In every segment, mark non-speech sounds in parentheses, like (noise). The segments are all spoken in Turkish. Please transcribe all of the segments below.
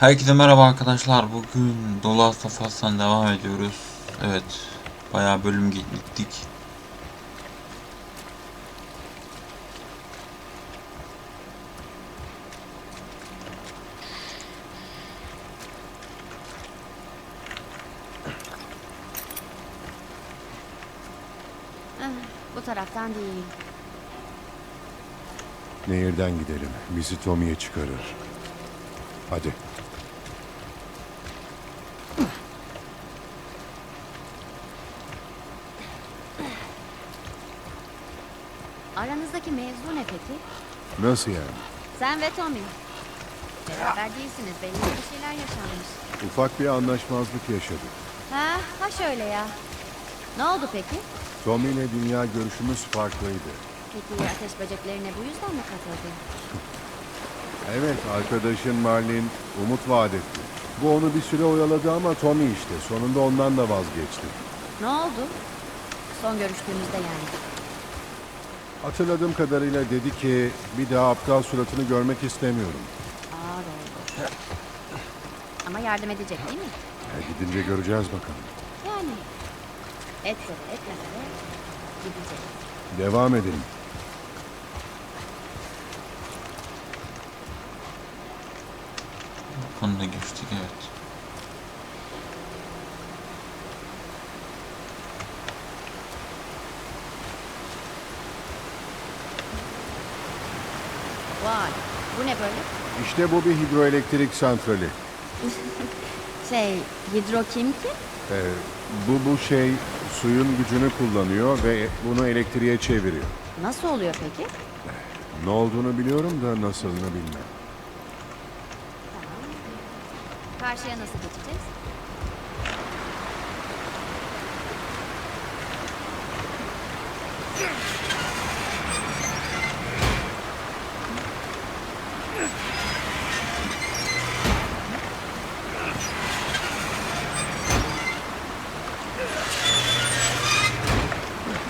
Herkese merhaba arkadaşlar. Bugün Dolu Astafas'tan devam ediyoruz. Evet. Bayağı bölüm gittik. Ah, Bu taraftan değil. Nehirden gidelim. Bizi Tommy'ye çıkarır. Hadi. Aranızdaki mevzu ne peki? Nasıl yani? Sen ve Tommy. Beraber değilsiniz. Belli ki bir şeyler yaşanmış. Ufak bir anlaşmazlık yaşadık. Ha, ha şöyle ya. Ne oldu peki? Tommy ile dünya görüşümüz farklıydı. Peki ateş böceklerine bu yüzden mi katıldın? (laughs) Evet, arkadaşın Marlin umut vaat etti. Bu onu bir süre oyaladı ama Tommy işte. Sonunda ondan da vazgeçti. Ne oldu? Son görüştüğümüzde yani. Hatırladığım kadarıyla dedi ki bir daha aptal suratını görmek istemiyorum. Ağır oldu. Ama yardım edecek değil mi? E, gidince göreceğiz bakalım. Yani. Etse de etmese de gidecek. Devam edelim. Onu da geçtik evet. Vay. Bu ne böyle? İşte bu bir hidroelektrik santrali. (laughs) Şey, hidro kim ki? Ee, bu bu şey suyun gücünü kullanıyor ve bunu elektriğe çeviriyor. Nasıl oluyor peki? Ne olduğunu biliyorum da nasılını bilmem. Karşıya nasıl geçeceğiz?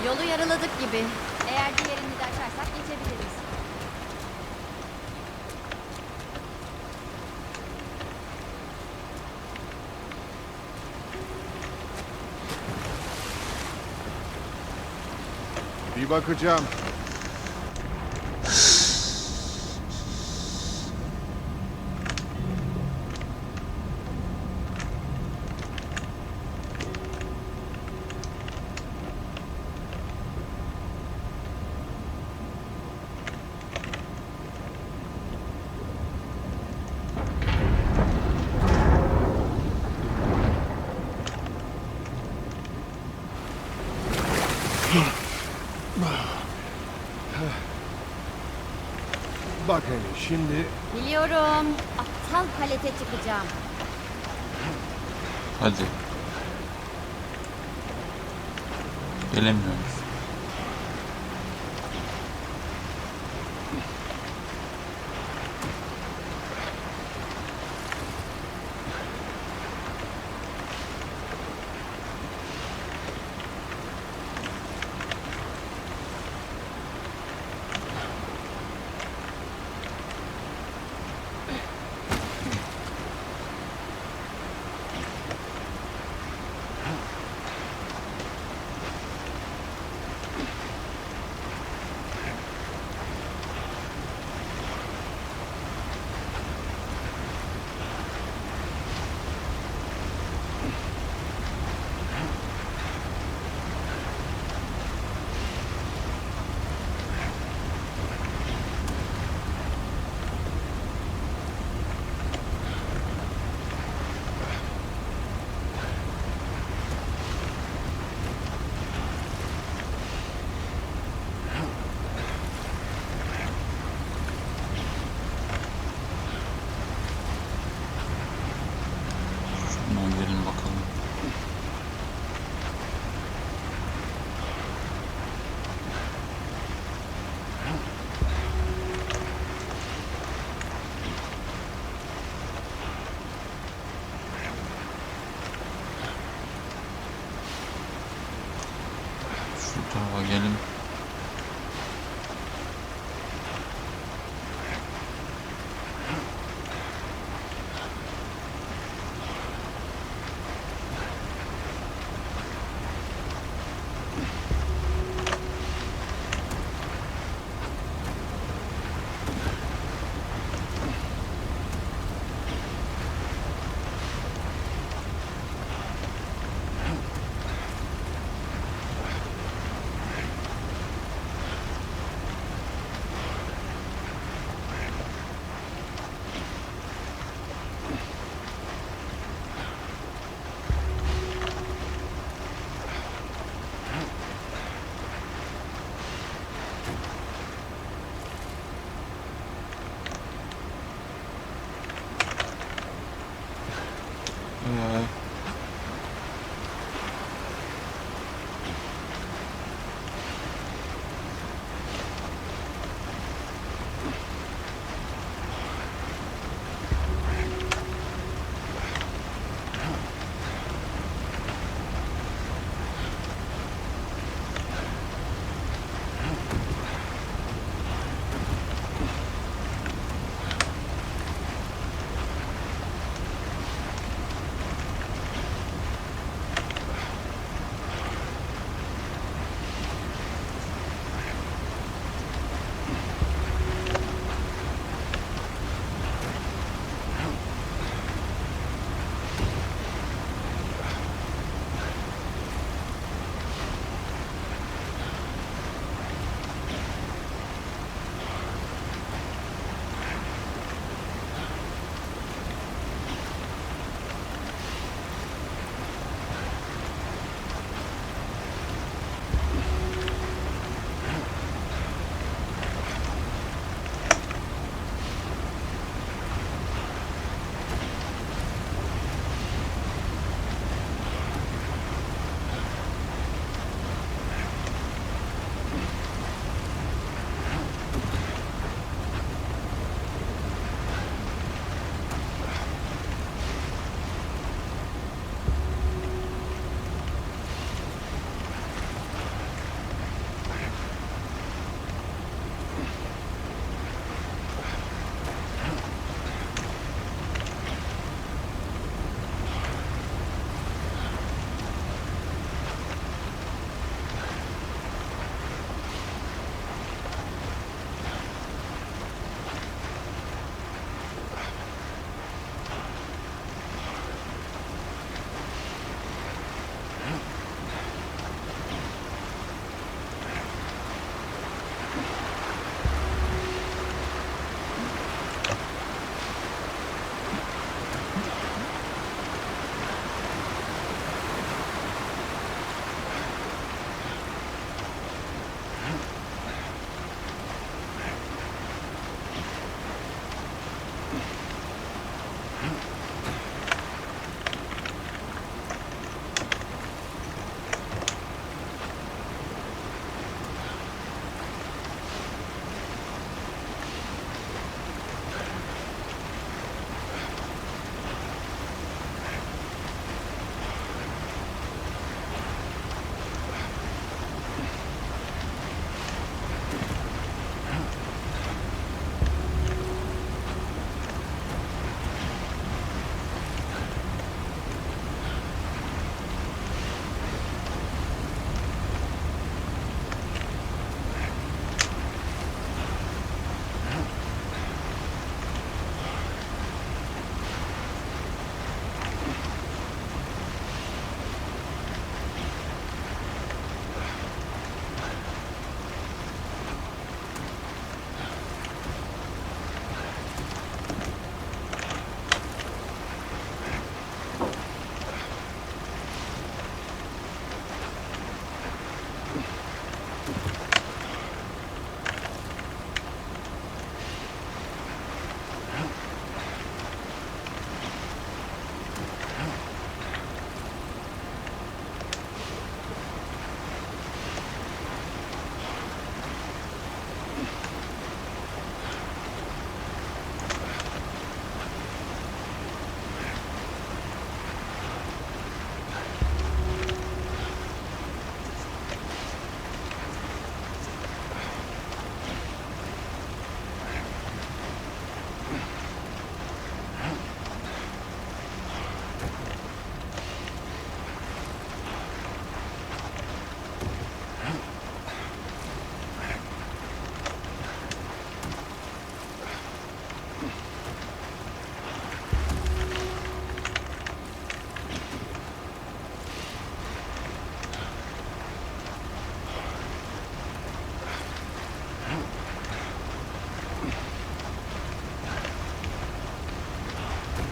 Yolu yarıladık gibi. Eğer diğerini de açarsak geçebiliriz. Bir bakacağım. Bak hele şimdi Biliyorum. Aptal palete çıkacağım. Hadi. Gelemiyoruz.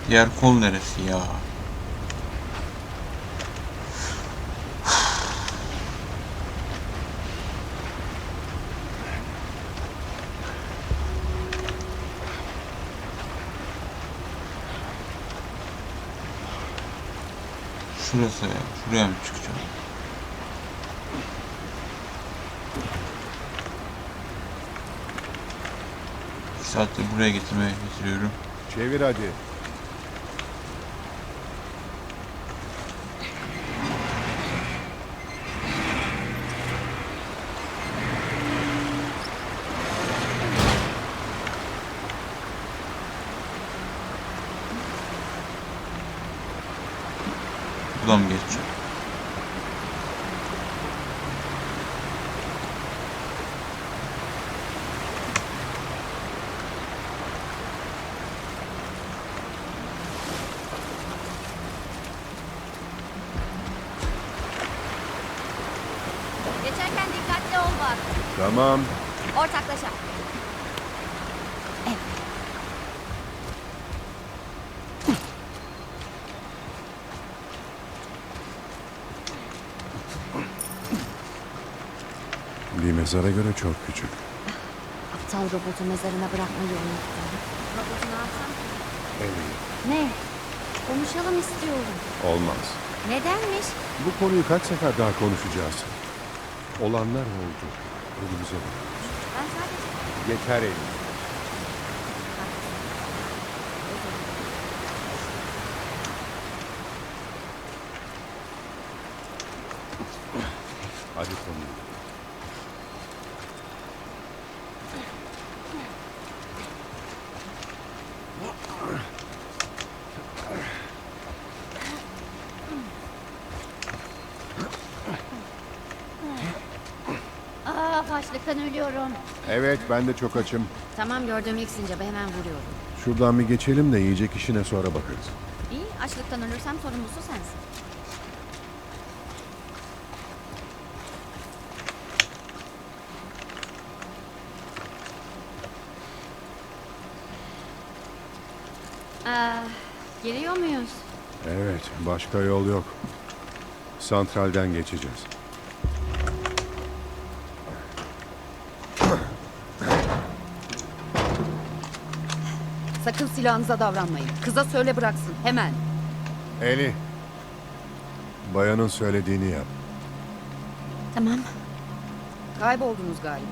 Diğer kol neresi ya? Şurası. Şuraya mı çıkacağım? İki saattir buraya getirmeye getiriyorum. Çevir hadi. Buradan mı geçeceğim? Geçerken dikkatli ol bak. Tamam. Ortaklaşa. Bir mezara göre çok küçük. Aptal robotu mezarına bırakmayı unuttum. Robotu ne yapsam? Ne? Konuşalım istiyorum. Olmaz. Nedenmiş? Bu konuyu kaç sefer daha konuşacağız? Olanlar oldu. Önümüze bakıyoruz. Ben sadece... Yeter Ellie. Hadi Tommy. Aa, açlıktan ölüyorum. Evet ben de çok açım. Tamam gördüğüm ilk sincabı hemen vuruyorum. Şuradan bir geçelim de yiyecek işine sonra bakarız. İyi, açlıktan ölürsem sorumlusu sensin. Aa, geliyor muyuz? Evet başka yol yok. Santralden geçeceğiz. Sakın silahınıza davranmayın. Kıza söyle bıraksın hemen. Eli. Bayanın söylediğini yap. Tamam. Kayboldunuz galiba.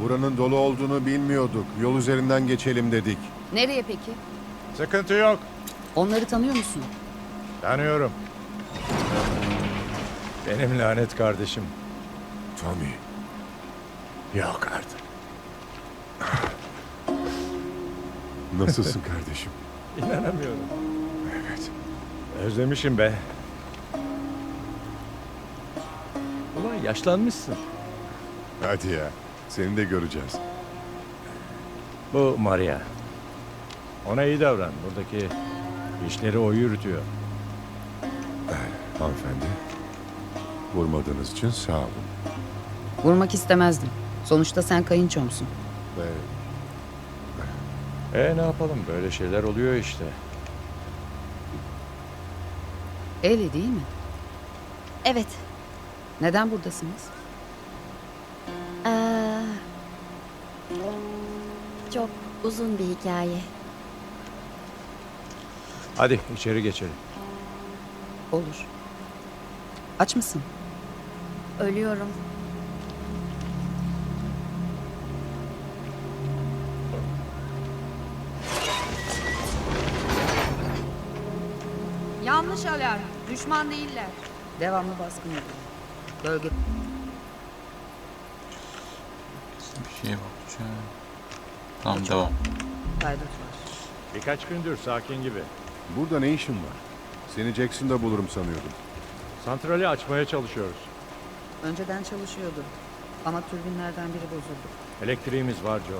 Buranın dolu olduğunu bilmiyorduk. Yol üzerinden geçelim dedik. Nereye peki? Sıkıntı yok. Onları tanıyor musun? Tanıyorum. Benim lanet kardeşim. Tommy. Yok artık. Nasılsın kardeşim? İnanamıyorum. Evet. Özlemişim be. Ulan yaşlanmışsın. Hadi ya. Seni de göreceğiz. Bu Maria. Ona iyi davran. Buradaki işleri o yürütüyor. Hanımefendi. Vurmadığınız için sağ olun. Vurmak istemezdim. Sonuçta sen kayınçomsun. Ve E ne yapalım böyle şeyler oluyor işte. Eli değil mi? Evet. Neden buradasınız? Aa, çok uzun bir hikaye. Hadi içeri geçelim. Olur. Aç mısın? Ölüyorum. Alarm. Düşman değiller. Devamlı baskın ediyor. Bölge Bir şeye bakacağım. Tamam devam. kaydet var. Birkaç gündür sakin gibi. burada ne işin var? Seni Jackson'da bulurum sanıyordum. Santrali açmaya çalışıyoruz. Önceden çalışıyordu. Ama türbinlerden biri bozuldu. Elektriğimiz var Joe.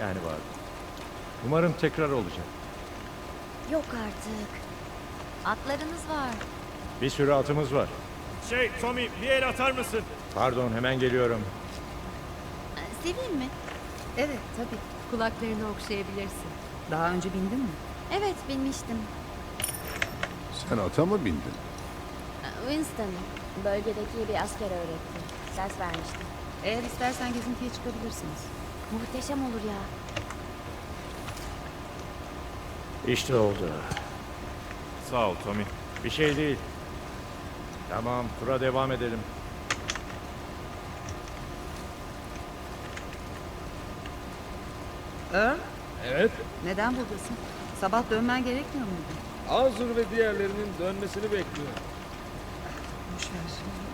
Yani var. Umarım tekrar olacak. Yok artık. Atlarınız var. Bir sürü atımız var. Şey Tommy bir el atar mısın? Pardon hemen geliyorum. Ee, Seveyim mi? Evet tabii. Kulaklarını okşayabilirsin. Daha önce bindin mi? Evet bilmiştim. Sen ata mı bindin? Ee, Winston bölgedeki bir asker öğretti. Ders vermişti. Eğer istersen gezintiye çıkabilirsiniz. Muhteşem olur ya. İşte oldu. Sağ ol Tommy. Bir şey değil. Tamam, tura devam edelim. Earl, Evet, neden buradasın? Sabah dönmen gerekmiyor muydu? Arthur ve diğerlerinin dönmesini bekliyor. Boş ver.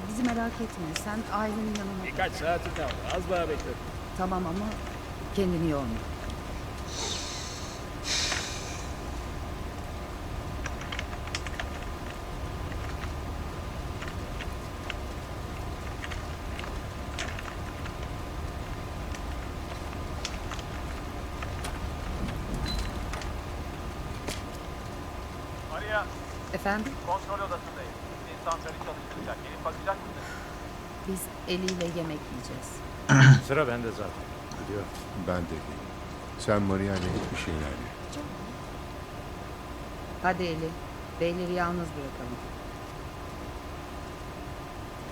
Bizi merak etme. Sen ailenin yanına. Birkaç saati kaldı, az daha bekle. Tamam ama kendini yorma. Maria, Efendim? kontrol odasındayım. İnsanları çalıştıracak. Gelip bakacak mısın? Biz eliyle yemek yiyeceğiz. (clears throat) Sıra bende zaten. Gidiyor. Ben de değil. Sen Maria'yla git bir şeyler ye. Hadi Eli. Beyleri yalnız bırakalım.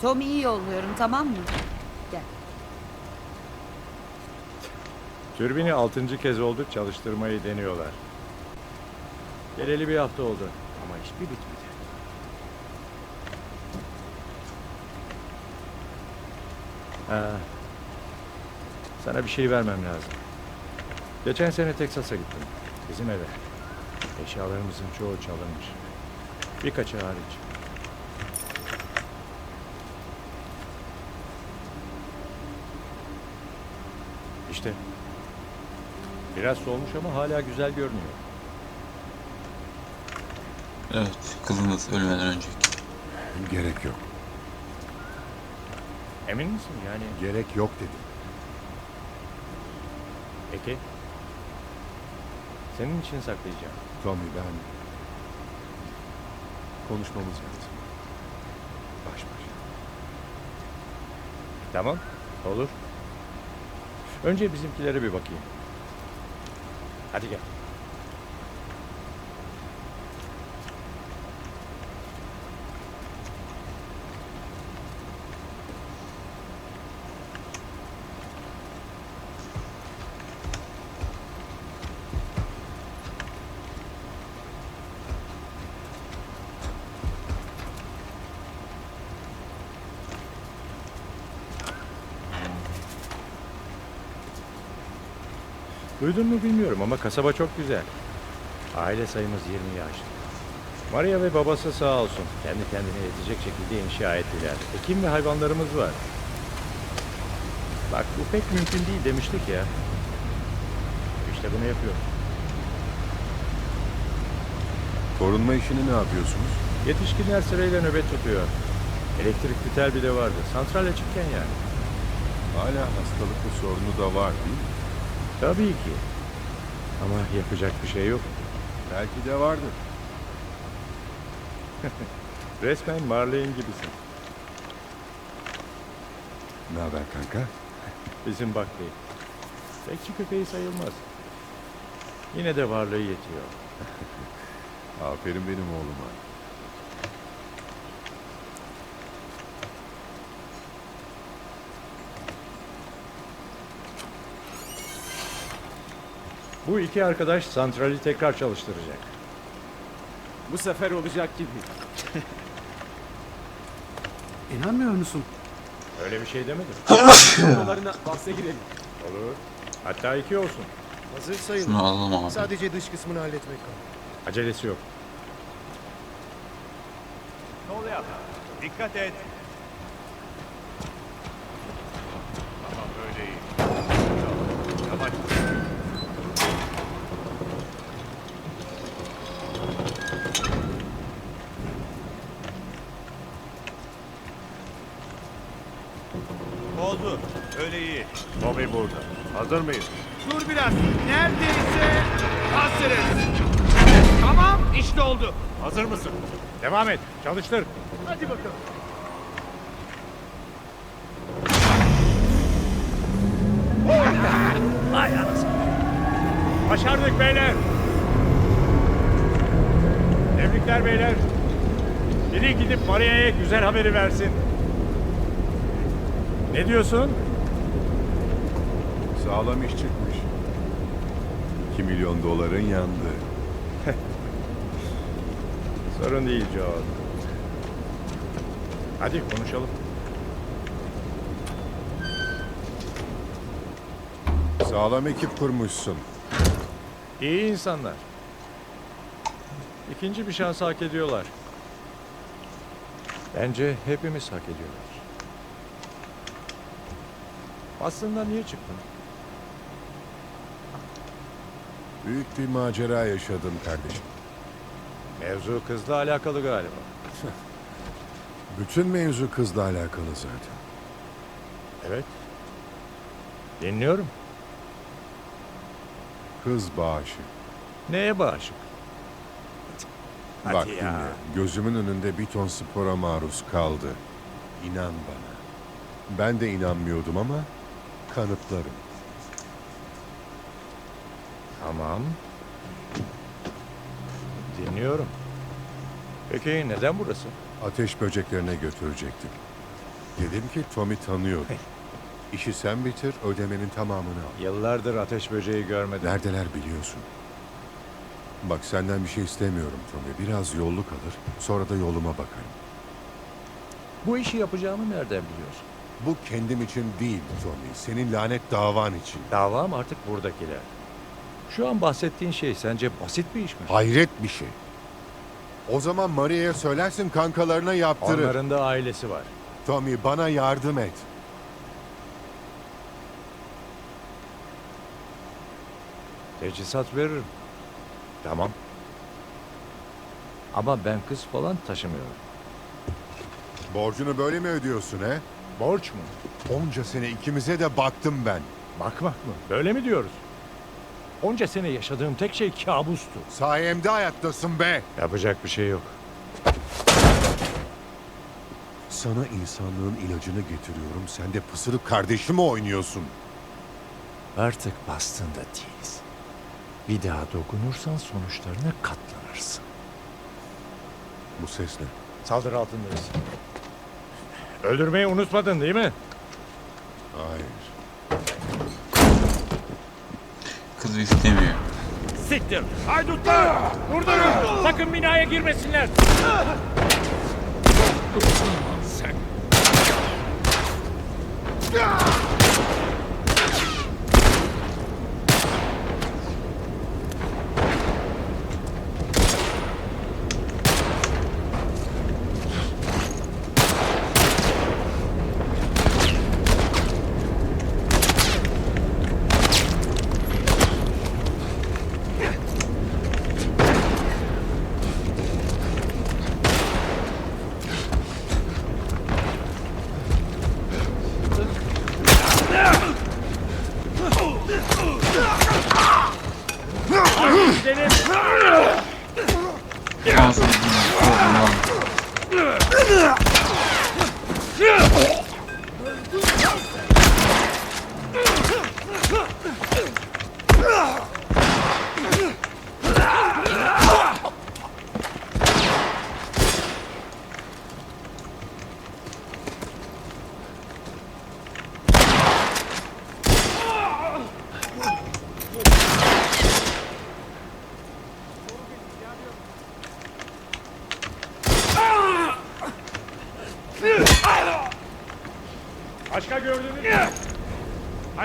Tommy'yi yolluyorum tamam mı? Gel. Türbini altıncı kez oldu çalıştırmayı deniyorlar. Geleli bir hafta oldu ama hiçbir bitmedi. Ha, sana bir şey vermem lazım. Geçen sene Teksas'a gittim. Bizim eve. Eşyalarımızın çoğu çalınmış. Birkaçı hariç. İşte Biraz solmuş ama hala güzel görünüyor. Evet, kızınız ölmeden önceki. Gerek yok. Emin misin yani? Gerek yok dedim. Peki. Senin için saklayacağım. Tommy ben... Konuşmamız lazım. Baş başa. Tamam. Olur. Önce bizimkilere bir bakayım. Hadi gel. Duydun mu bilmiyorum ama kasaba çok güzel. Aile sayımız 20 yaşlı. Maria ve babası sağ olsun. Kendi kendine yetecek şekilde inşa ettiler. Ekim ve hayvanlarımız var. Bak bu pek mümkün değil demiştik ya. İşte bunu yapıyoruz. Korunma işini ne yapıyorsunuz? Yetişkinler sırayla nöbet tutuyor. Elektrikli tel bile vardı. Santral açıkken yani. Hala hastalıklı sorunu da var değil mi? Tabii ki. Ama yapacak bir şey yok. Belki de vardır. (laughs) Resmen Marley'in gibisin. Ne haber kanka? Bizim Buckley. Bekçi köpeği sayılmaz. Yine de varlığı yetiyor. (laughs) Aferin benim oğluma. Bu iki arkadaş santrali tekrar çalıştıracak. Bu sefer olacak gibi. (laughs) İnanmıyor musun? Öyle bir şey demedim. (laughs) Oralarına bahse girelim. Olur. Hatta iki olsun. Hazır sayılır. Şunu alalım abi. Sadece dış kısmını halletmek kaldı. Acelesi yok. Sol yap. Dikkat et. Tamam böyle iyi. Yavaş. Oldu. Öyle iyi. Bobby burada. Hazır mıyız? Dur biraz. Neredeyse hazırız. Tamam işte oldu. Hazır mısın? Devam et. Çalıştır. Hadi bakalım. (laughs) Başardık beyler. Tebrikler beyler. Biri gidip Maria'ya güzel haberi versin. Ne diyorsun? Sağlam iş çıkmış. 2 milyon doların yandı. (laughs) Sorun değil John. Hadi konuşalım. Sağlam ekip kurmuşsun. İyi insanlar. İkinci bir şans hak ediyorlar. Bence hepimiz hak ediyorlar. Aslında niye çıktın? Büyük bir macera yaşadım kardeşim. Mevzu kızla alakalı galiba. (laughs) Bütün mevzu kızla alakalı zaten. Evet. Dinliyorum. Kız bağışı. Neye bağışık? Hadi Bak ya. dinle. Gözümün önünde bir ton spora maruz kaldı. İnan bana. Ben de inanmıyordum ama kanıtlarım. Tamam. Dinliyorum. Peki neden burası? Ateş böceklerine götürecektim. Dedim ki Tommy tanıyor. İşi sen bitir, ödemenin tamamını al. Yıllardır ateş böceği görmedim. Neredeler biliyorsun. Bak senden bir şey istemiyorum Tommy. Biraz yolluk alır, sonra da yoluma bakarım. Bu işi yapacağımı nereden biliyorsun? Bu kendim için değil Tommy. Senin lanet davan için. Davam artık buradakiler. Şu an bahsettiğin şey sence basit bir iş mi? Hayret bir şey. O zaman Maria'ya söylersin kankalarına yaptırır. Onların da ailesi var. Tommy bana yardım et. Teçhizat veririm. Tamam. Ama ben kız falan taşımıyorum. Borcunu böyle mi ödüyorsun he? Borç mu? Onca sene ikimize de baktım ben. Bakmak mı? Böyle mi diyoruz? Onca sene yaşadığım tek şey kabustu. Sayemde hayattasın be. Yapacak bir şey yok. Sana insanlığın ilacını getiriyorum. Sen de pısırık kardeşimi oynuyorsun. Artık bastığında değiliz. Bir daha dokunursan sonuçlarına katlanırsın. Bu ses ne? Saldırı altındayız. Öldürmeyi unutmadın değil mi? Hayır. Kızı istemiyor. Siktir! Haydutlar! Vurdurun! Sakın binaya girmesinler! Sen...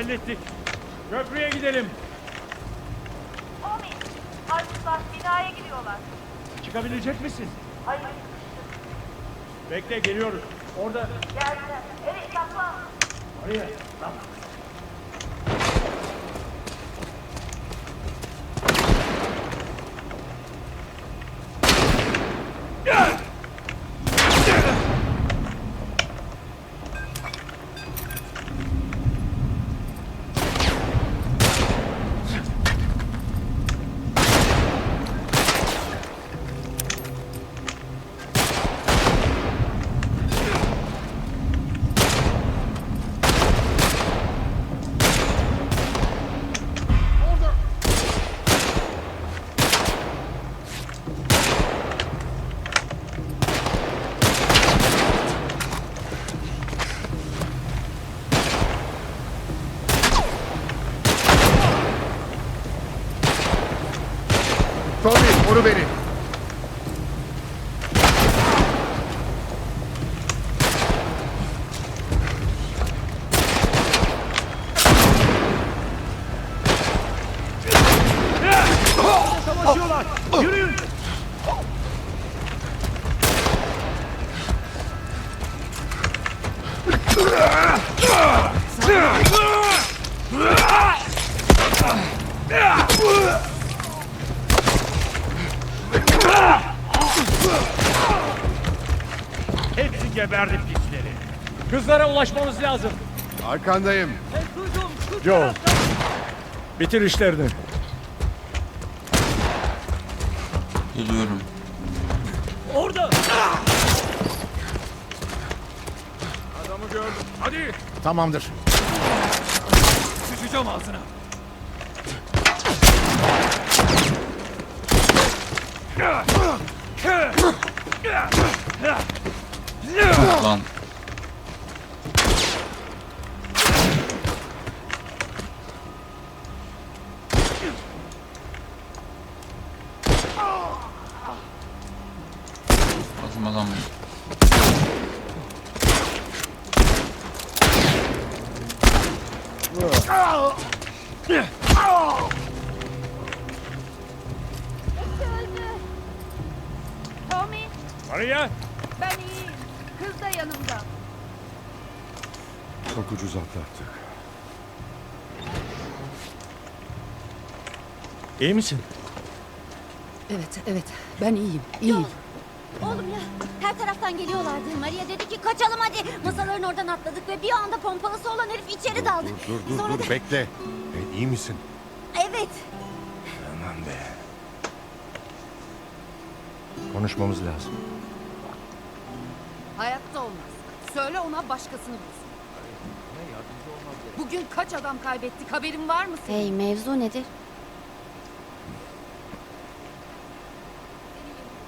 Hallettik. Köprüye gidelim. Tommy, Haydutlar binaya giriyorlar. Çıkabilecek misin? Hayır, Bekle geliyoruz. Orada. Beni. Ulaşmamız lazım. Arkandayım. Joel. Bitir işlerini. Geliyorum. Orada. Adamı gördüm. Hadi. Tamamdır. Sıçacağım ağzına. Adam. öldü. Tommy Maria. ben iyiyim. Kız da yanımda. Çok ucuz atlattık. İyi misin? Evet evet ben iyiyim. iyiyim. Oğlum ya her taraftan geliyorlardı. Maria dedi ki kaçalım hadi. Masaların oradan atladık ve bir anda pompalısı olan herif içeri daldı. Dur dur Sonra dur da- bekle. E, iyi misin? Evet. Aman be. Konuşmamız lazım. Hayatta olmaz. Söyle ona başkasını bulsun. Bugün kaç adam kaybettik haberin var mı senin? Hey mevzu nedir?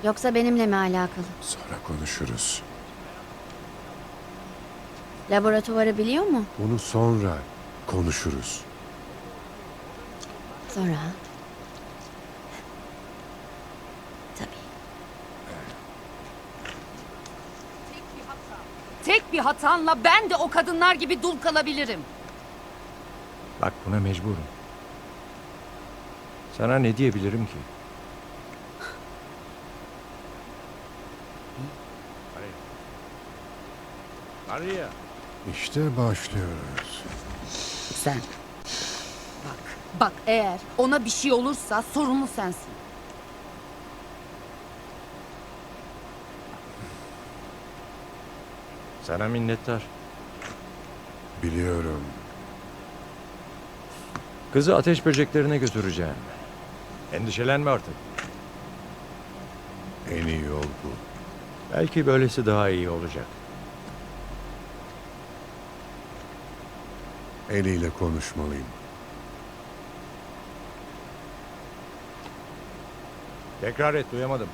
Yoksa benimle mi alakalı? Sonra konuşuruz. Laboratuvarı biliyor mu? Bunu sonra konuşuruz. Sonra. Tabii. Tek bir hata. Tek bir hatanla ben de o kadınlar gibi dul kalabilirim. Bak buna mecburum. Sana ne diyebilirim ki? Maria. İşte başlıyoruz. Sen. Bak, bak eğer ona bir şey olursa sorumlu sensin. Sana minnettar. Biliyorum. Kızı ateş böceklerine götüreceğim. Endişelenme artık. En iyi yol bu. Belki böylesi daha iyi olacak. Eliyle konuşmalıyım. Tekrar et duyamadım.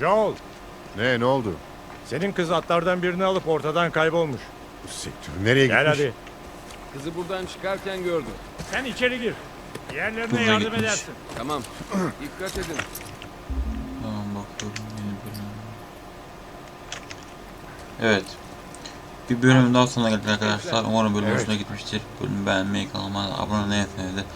Joel, Ne ne oldu? senin kız atlardan birini alıp ortadan kaybolmuş. Siktir. Nereye Gel gitmiş? hadi. Kızı buradan çıkarken gördüm. Sen içeri gir. Diğerlerine yardım gitmiş. edersin. Tamam. Dikkat edin. Tamam yeni bölüm. Evet. Bir bölüm daha sonuna geldik arkadaşlar. Umarım bölüm hoşuna gitmiştir. Bölümü beğenmeyi, kanalıma abone olmayı unutmayın.